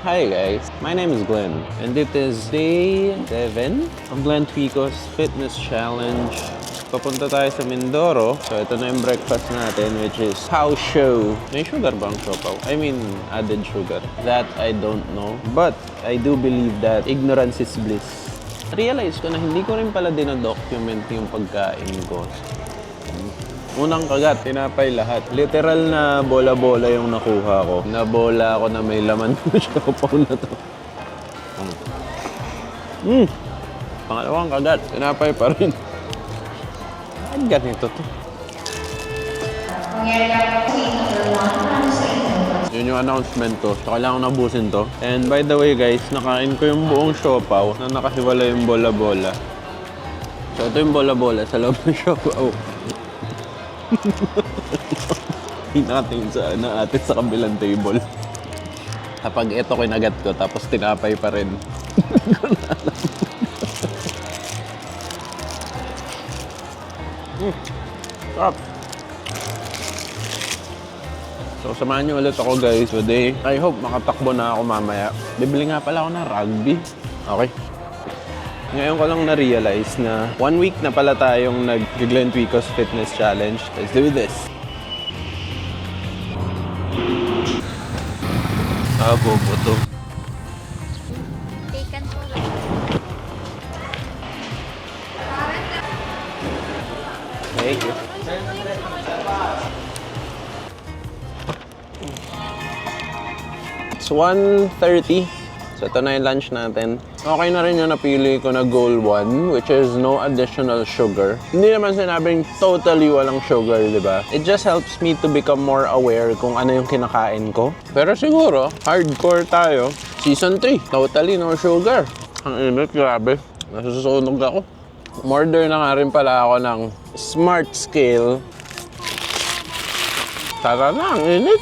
Hi guys, my name is Glenn and it is day 7 of Glenn Twico's Fitness Challenge. Papunta tayo sa Mindoro. So ito na yung breakfast natin which is Pao Show. May sugar bang siopaw? I mean, added sugar. That I don't know. But I do believe that ignorance is bliss. Realize ko na hindi ko rin pala dinodocument yung pagkain ko. Unang kagat, tinapay lahat. Literal na bola-bola yung nakuha ko. Nabola ako na may laman yung siopaw na to. Mm. Pangalawang kagat, tinapay pa rin. Bakit ganito to? Yun yung announcement ko. So, kailangan nabusin to. And by the way guys, nakain ko yung buong siopaw na nakahiwala yung bola-bola. So ito yung bola-bola sa loob ng siopaw. Hindi natin sa na atin sa kabilang table. Kapag ito kinagat ko, tapos tinapay pa rin. mm, sarap. So, samahan niyo ulit ako guys today. I hope makatakbo na ako mamaya. Bibili nga pala ako ng rugby. Okay. Ngayon ko lang na-realize na one week na pala tayong nag-Glenn Twicos Fitness Challenge. Let's do this! Ah, bobo to. Taken po. Thank you. It's 1.30. So ito na yung lunch natin. Okay na rin yung napili ko na goal 1, which is no additional sugar. Hindi naman sinabing totally walang sugar, di ba? It just helps me to become more aware kung ano yung kinakain ko. Pero siguro, hardcore tayo. Season 3, totally no sugar. Ang init, grabe. Nasusunog ako. Order na nga rin pala ako ng Smart Scale. Tara na, ang init.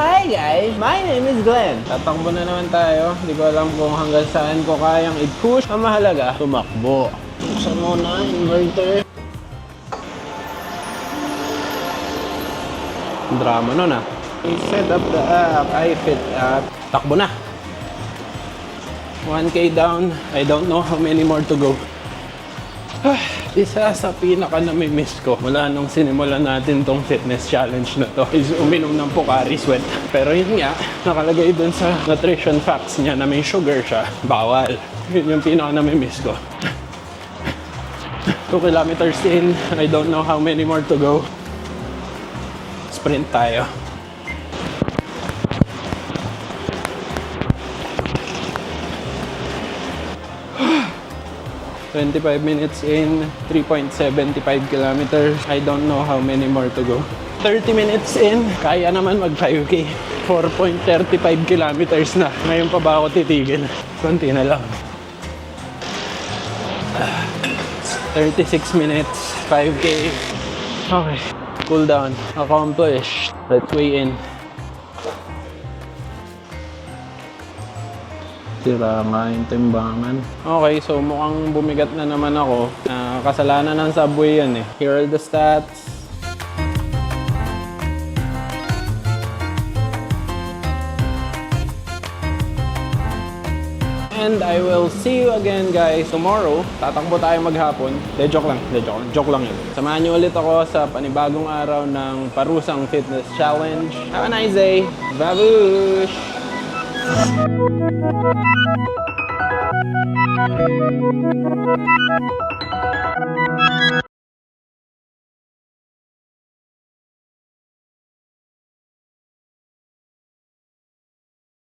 Hi guys! My name is Glenn. Tatakbo na naman tayo. Hindi ko alam kung hanggang saan ko kayang i-push. Ang mahalaga, tumakbo. Buksan mo na, inverter. Drama nun ah. I set up the app, I fit app. Takbo na. 1K down. I don't know how many more to go. Isa sa pinaka namimiss ko mula nung sinimulan natin tong fitness challenge na to is uminom ng Pocari Sweat. Pero yun nga, nakalagay dun sa nutrition facts niya na may sugar siya. Bawal. Yun yung pinaka namimiss ko. 2 kilometers in, I don't know how many more to go. Sprint tayo. Twenty-five minutes in, 3.75 kilometers. I don't know how many more to go. 30 minutes in, kaya naman mag 5K. 4.35 kilometers na. Ngayon pa ba ako titigil? Konti na lang. 36 minutes, 5K. Okay. Cool down. Accomplished. Let's weigh in. Sira nga yung timbangan. Okay, so mukhang bumigat na naman ako. Ah, kasalanan ng subway yan eh. Here are the stats. And I will see you again guys tomorrow. Tatakbo tayo maghapon. De, joke lang. De, joke, joke lang yun. Samahan niyo ulit ako sa panibagong araw ng Parusang Fitness Challenge. Have a nice day. Babush! Thank you.